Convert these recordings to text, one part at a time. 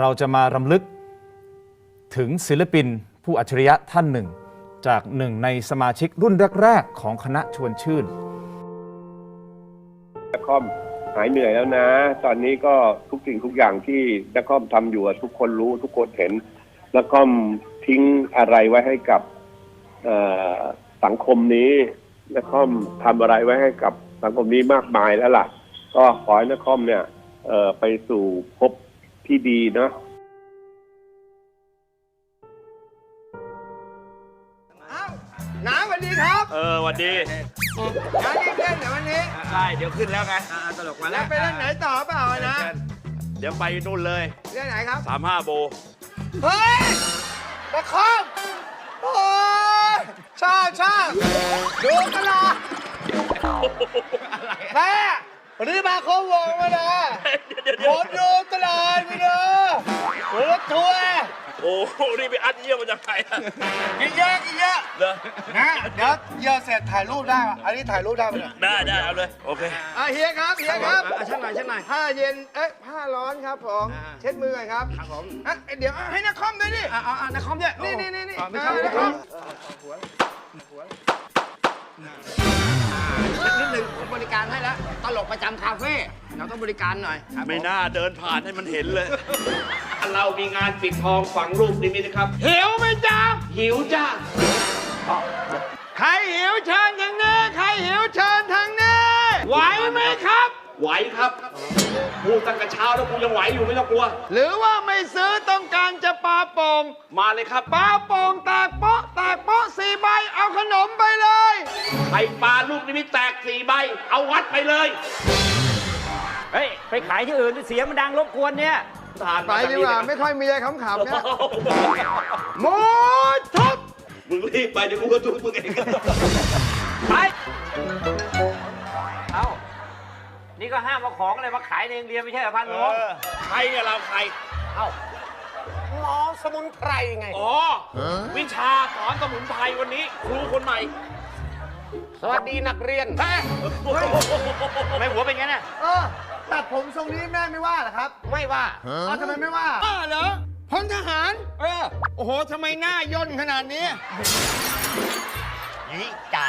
เราจะมารำลึกถึงศิลปินผู้อัจฉริยะท่านหนึ่ง จากหนึ่งในสมาชิกรุ่นแรก ๆ ของคณะชวนชื่นนักคอมหายเหนื่อยแล้วนะ ตอนนี้ก็ทุกสิ่งทุกอย่างที่นักคอมทำอยู่ทุกคนรู้ทุกคนเห็นนักคอมทิ้งอะไรไว้ให้กับสังคมนี้นักคอมทำอะไรไว้ให้กับสังคมนี้มากมายแล้วล่ะ ก็ขอให้นักคอมเนี่ยไปสู่ภพ ที่ดีเนาะอ้าวน้าสวัสดีครับเออหวันดีน้ารีบเล่นเดี๋ยววันนี้ใช่เดี๋ยวขึ้นแล้วไงตลกมาแล้วไปเล่นไหนต่อเปล่าอะนะเดี๋ยวไปนู่นเลยเล่นไหนครับ35โบ เฮ้ยตะคอมโอ้ยชอบชอบดูตลอดแม่ วันนี้มาโค้งวงมานะผมดูตลอดพี่เด้อรถทัวร์โอ้โหนี่ไปอัดเยี่ยมมาจากไหนอะกินเยอะกินเยอะเหรอนะเดี๋ยวเยี่ยวเสร็จถ่ายรูปได้ปะอันนี้ถ่ายรูปได้ไหมเนี่ยได้ได้เอาเลยโอเคอะเฮียครับเฮียครับเช่นหน่อยเช่นหน่อยผ้าเย็นเอ๊ะผ้าร้อนครับผมอ่าเช็ดมือหน่อยครับครับผมอะเดี๋ยวอะให้นักคอมด้วยดิอ่าอ่านักคอมด้วยนี่นี่นี่นี่อ่าไม่อ่าใช่นันักกคคออมม นิดนึงผมบริการให้แล้วตลกประจำคาเฟ่เราต้องบริการหน่อยครับไม่น่าเดินผ่านให้มันเห็นเลย เรามีงานปิดทองฝังรูปนิมิตนะครับ หิวไหมจ๊ะ หิวจ้าใครหิวเชิญทางนี้ ใครหิวเชิญทางนี้ ไหวไหมครับ ไหวครับพูดตั้งแต่เช้าแล้วกูยังไหวอยู่ไม่ต้องกลัว หรือว่าไม่ซื้อต้องการจะปาโป่งมาเลยครับ ปาโป่งแตกโป๊ะแตกโป๊ะสี่ใบเอาขนมไปเลย ใครปลาลูกนิมิตแตกสี่ใบ เอาวัดไปเลยเฮ้ย ไปขายที่อื่นเสียงมันดังรบกวนเนี่ยทานไปมาดีกว่าไม่ค่อยมีอะไรขำๆเนี่ยหมูทุบมึงรีบไปเดี๋ยวกูก็ทุบมึงเองไปเอ้า นี่ก็ห้ามเอาของอะไรมาขายในโรงเรียนไม่ใช่เหรอพันเอโงอใครเนี่ยเราใคร เอ้าหมอสมุนไพรไง อ๋อ วิชาสอนสมุนไพรวันนี้ ครูคนใหม่สวัสดีนักเรียน ทำไมหัวเป็นงั้นน่ะเออตัดผมทรงนี้แม่ไม่ว่าเหรอครับไม่ว่าอ้าวทำไมไม่ว่าว่าเหรอพลทหาร เออ โอ้โห ทำไมหน้าย่นขนาดนี้ นี่จ่า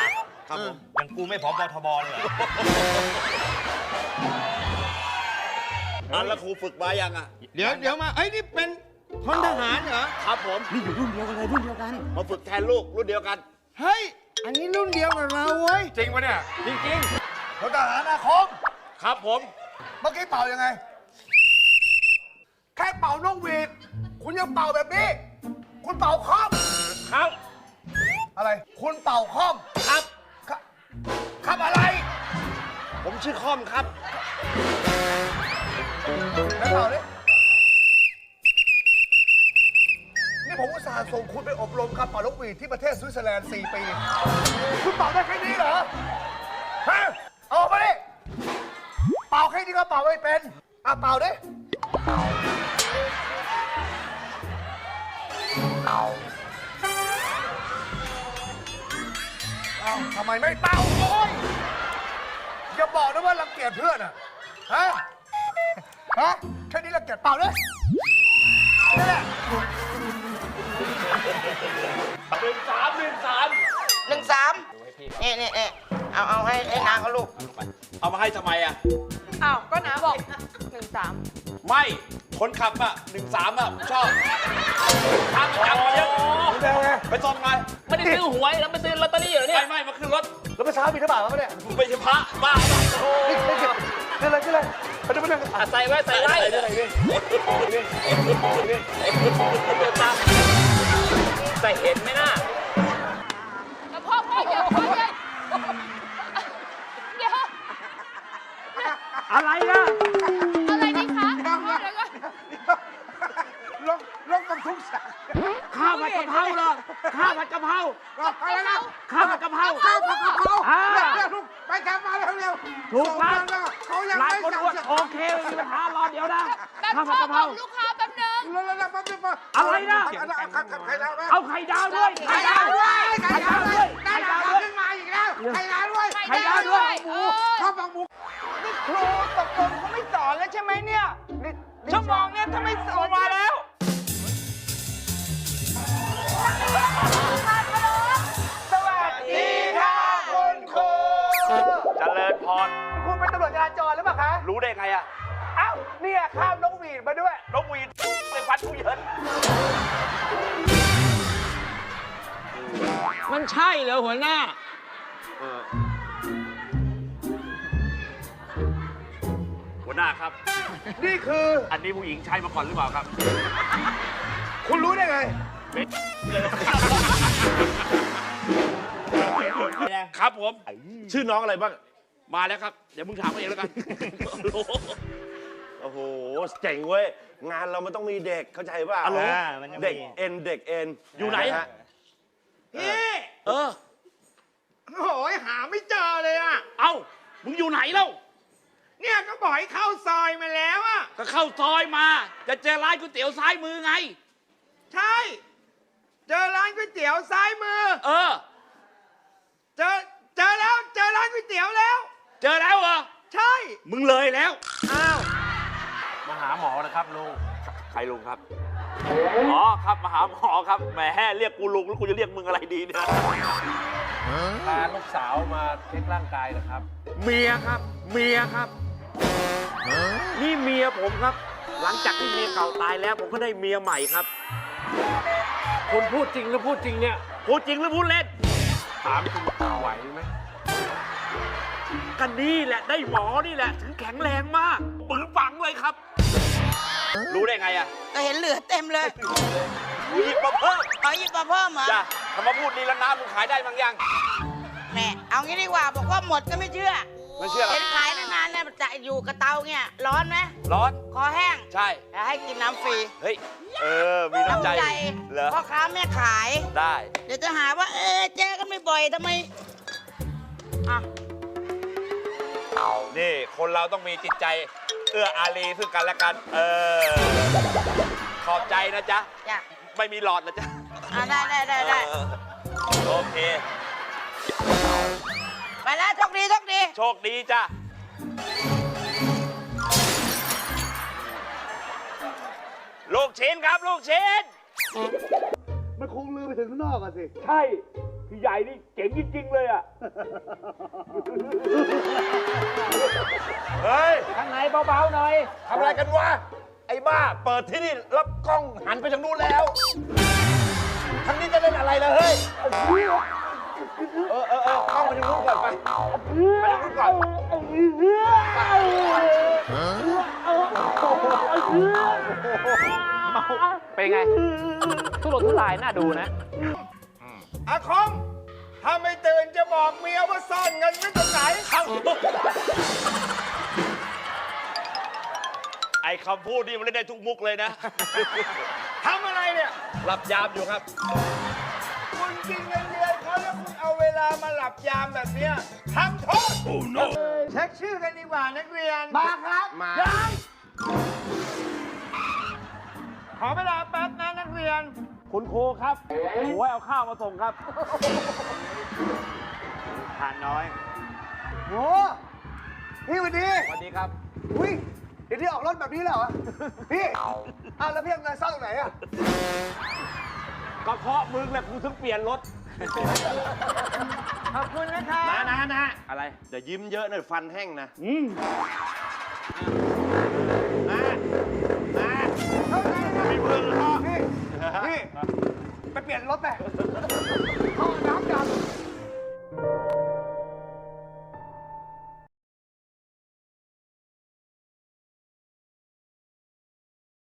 ครับผมยังกูไม่พอบทบเลยอั นแล้วครูฝึกมายังอะเดี๋ยวเดี๋ยวมาเอ้ยนี่เป็นพลทหารเหรอ ครับผม นี่อยู่รุ่นเดียวกันเลยรุ่นเดียวกัน มาฝึกแทนลูกรุ่นเดียวกัน เฮ้ย อันนี้รุ่นเดียวกับเราเว้ย จริงปะเนี่ยจริงพลทหารอาคมๆครับผม เมื่อกี้เป่ายังไง แค่เป่านกหวีดคุณยังเป่าแบบนี้ คุณเป่าคอมครับ อะไร คุณเป่าคอม ชื่อคอมครับแล้วเป่าดินี่ผมอุตส่าห์ส่งคุณไปอบรมครับเป่านกหวีดที่ประเทศสวิตเซอร์แลนด์ 4 ปี คุณเป่าได้แค่นี้เหรอ ฮะ เอาอกมาดิเป่าแค่นี้ก็เป่าไม่เป็น อะเป่าดิ เอ้าทำไมไม่เป่า บอกนะว่ารังเกียจเพื่อนอะฮะ ฮะ แค่นี้รังเกียจเป่าเลยนี่นแหละหนึ่งสามหนึ่งสามหนึ่งสามนี่นี่นี่เอาเอาให้ให้นางเขาลูก เอามาให้ทำไมอะ อ้าว ก็น้าบอกหนึ่งสามไม่ คนขับอะหนึ่งสามอะ ผมชอบทางจับมาเยอะไปส่งไงไม่ได้ซื้อหวยแล้วไม่ซื้อ แล้วเมื่อเช้ามีทบาทมาปะเนี่ยมึงไม่ใช่พระบ้าเปล่านี่นี่ขึ้นเลยขึ้นเลยไปดูไปดูอะใส่ไว้ใส่ไว้ไหนดิใส่เห็นไหมน่ะแล้วพ่อพ่อเดี๋ยวพ่อเดี๋ยวเดี๋ยวอะไรอะ อะไรนี่คะเดี๋ยวก่อน ลงลงกับทุกสัตว์ ข้าวผัดกะเพราเหรอ ข้าวผัดกะเพราอะไรนะข้าวผัดกะเพราข้าวผัดกะเพราอ่า เร็วๆลูกไปกลับมาเร็วเร็วถูกครับส่งมาแล้วเขายังหลายไม่คนสั่งอ้วนเสร็จโอเคไม่มีปัญหารอเดี๋ยวนะแป๊บข้าวผัพ่ดอกะบเพราอกลูกค้าแป๊บนึงแล้วแล้วแล้วแป๊บนึงมาอะไรนะ เอาเอาเอาเอาไข่ดาวไหมเอาไข่ดาวด้วยไข่ดาวด้วยไข่ดาวด้วยไข่ไข่ดาดาววด้วย ขึ้นมาอีกแล้วไข่ดาวด้วยไข่ดาวด้วยเออข้าวปังหมูนี่ครูตกลงเขาไม่สอนแล้วใช่ไหมเนี่ยชั่วโมงเนี้ยถ้าไม่สอนมาแล้ว รู้ได้ไงอะเอ้าเนี่ยข้ามนกหวีดมาด้วย นกหวีดในฟันกูเหยินมันใช่เหรอหัวหน้า หัวหน้าครับ นี่คืออันนี้ผู้หญิงใช้มาก่อนหรือเปล่าครับคุณรู้ได้ไงครับผม ชื่อน้องอะไรบ้าง มาแล้วครับ เดี๋ยวมึงถามเขาเองแล้วกัน โอ้โหเจ๋งเว้ย งานเรามันต้องมีเด็กเข้าใจป่ะอ่ามันจะมี เด็กเอ็นเด็กเอ็นอยู่ไหนฮะพี่เออ โอ้ยหาไม่เจอเลยอะ เอ้า มึงอยู่ไหนเล่า เนี่ยก็บอกให้เข้าซอยมาแล้วอะ ก็เข้าซอยมา จะเจอร้านก๋วยเตี๋ยวซ้ายมือไง ใช่ เจอร้านก๋วยเตี๋ยวซ้ายมือ เออ เจอ เจอแล้ว เจอร้านก๋วยเตี๋ยวแล้ว เจอแล้วเหรอ ใช่ มึงเลยแล้ว อ้าว มาหาหมอนะครับลุง ใครลุงครับ อ๋อครับมาหาหมอครับ แหมเรียกกูลุงแล้วกูจะเรียกมึงอะไรดีเนี่ย พาลูกสาวมาเช็คร่างกายนะครับ เมียครับ เมียครับ นี่เมียผมครับ หลังจากที่เมียเก่าตายแล้ว ผมก็ได้เมียใหม่ครับ คุณพูดจริงหรือพูดจริงเนี่ย พูดจริงหรือพูดเล่น ถามคุณไหวไหม กันนี่แหละได้หมอนี่แหละ ถึงแข็งแรงมากปึงปังเลยครับ รู้ได้ไงอะก็เห็นเหลือเต็มเลยกูหยิบมาเพิ่มเอาหยิบมาเพิ่มเหรอจ้ะทำมาพูดนี่แล้วน้ำมึงขายได้บางยังแหม่เอางี้ดีกว่าบอกว่าหมดก็ไม่เชื่อไม่เชื่อหรอเห็นขายนานๆเนี่ยจะอยู่กับเตาเนี่ย ร้อนไหมร้อนคอแห้งใช่แต่ให้กินน้ำฟรีเฮ้ยเออมีน้ำใจเหรอพ่อค้าแม่ขายได้ เดี๋ยวจะหาว่า เออเจ๊กันไม่บ่อยทำไมอะ นี่คนเราต้องมีจิตใจเอื้ออารีซึ่งกันและกัน เออ ขอบใจนะจ๊ะ จ้ะไม่มีหลอดเหรอจ๊ะอะได้ได้ได้ได้เออโอเค ไปแล้วโชคดีโชคดีโชคดีจ้ะ ลูกชิ้นครับลูกชิ้น มันคงลือไปถึงข้างนอกอะสิ ใช่ พี่ใหญ่นี่เจ๋งจริงๆเลยอะ เฮ้ยข้างในเบาๆหน่อย ทำอะไรกันวะ ไอ้บ้า เปิดที่นี่รับกล้องหันไปทางนู้นแล้วทางนี้จะเล่นอะไรล่ะเฮ้ย เออเออเออกล้องไปทางนู้นก่อนไป ไปทางนู้นก่อนเป็นไงทุรนทุรายน่าดูนะ อาคม ถ้าไม่ตื่นจะบอกเมียว่าซ่อนเงินไว้ตรงไหน ไอ้คำพูดนี่มันเล่นได้ทุกมุกเลยนะ ทำอะไรเนี่ย หลับยามอยู่ครับ คุณกินเงินเดือนเขาแล้วคุณเอาเวลามาหลับยามแบบเนี้ยทำโทษเช็คชื่อกันดีกว่านักเรียน มาครับมายังขอเวลาแป๊บนะนักเรียน คุณครูครับโอ้ยเอาข้าวมาส่งครับทานน้อยโหพี่สวัสดีสวัสดีครับ อุ้ยเดี๋ยวที่ออกรถแบบนี้แล้วเหรอ พี่อ้าวแล้วพี่เอาเงินซ่อนตรงไหนอะก็เพราะมึงแหละกูถึงเปลี่ยนรถ ขอบคุณนะคะ นะนะนะอะไรอย่ายิ้มเยอะหน่อยฟันแห้งนะ อืม ไปเปลี่ยนรถไปเข้าห้อน้ำใหญ่